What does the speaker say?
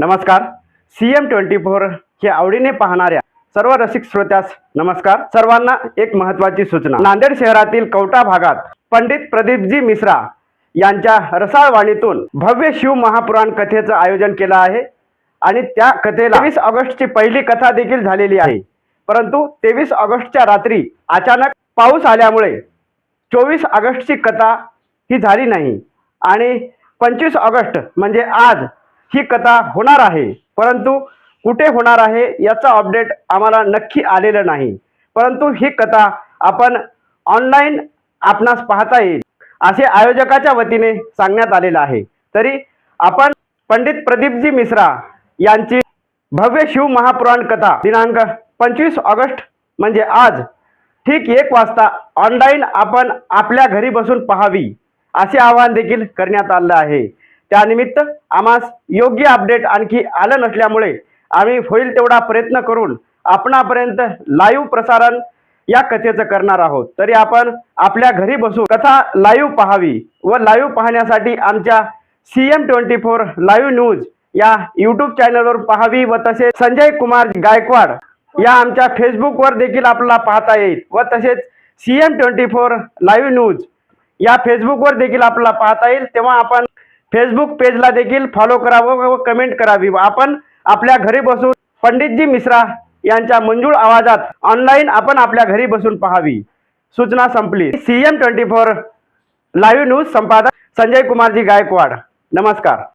नमस्कार. C M twenty four हे आवडीने पाहणाऱ्या सर्व रसिक श्रोत्यास नमस्कार. सर्वांना एक महत्वाची सूचना. नांदेड शहरातील कवटा भागात पंडित प्रदीपजी मिश्रा यांच्या रसाळ वाणीतून भव्य शिव महापुराण कथेचं आयोजन केलं आहे आणि त्या कथेला वीस ऑगस्टची पहिली कथा देखील झालेली आहे. परंतु तेवीस ऑगस्टच्या रात्री अचानक पाऊस आल्यामुळे चोवीस ऑगस्टची कथा ही झाली नाही आणि पंचवीस ऑगस्ट म्हणजे आज ही कथा होणार आहे. परंतु कुठे होणार आहे याचा अपडेट आम्हाला नक्की आलेलं नाही. परंतु ही कथा आपण ऑनलाईन आपणास पाहता येईल. असे आयोजकाच्या वतीने सांगण्यात आलेलं आहे. तरी आपण पंडित प्रदीपजी मिश्रा यांची भव्य शिव महापुराण कथा दिनांक पंचवीस ऑगस्ट म्हणजे आज ठीक एक वाजता ऑनलाईन आपण आपल्या घरी बसून पाहावी असे आवाहन देखील करण्यात आलं आहे. त्यानिमित्त आम्हास योग्य अपडेट आणखी आलं नसल्यामुळे आम्ही होईल तेवढा प्रयत्न करून आपणापर्यंत लाईव्ह प्रसारण या कथेचं करणार आहोत. तरी आपण आपल्या घरी बसून कथा लाईव्ह पाहावी व लाईव्ह पाहण्यासाठी आमच्या C M twenty four live news या यूट्यूब चॅनलवर पाहावी व तसेच संजय कुमार गायकवाड या आमच्या फेसबुकवर देखील आपल्याला पाहता येईल व तसेच C M twenty four live news या फेसबुकवर देखील आपल्याला पाहता येईल. तेव्हा आपण फेसबुक पेजला देखील फॉलो करावं व कमेंट करावी. आपण आपल्या घरी बसून पंडितजी मिश्रा यांच्या मंजूळ आवाजात ऑनलाईन आपण आपल्या घरी बसून पाहावी. सूचना संपली. C M twenty four live news संपादक संजय कुमारजी गायकवाड. नमस्कार.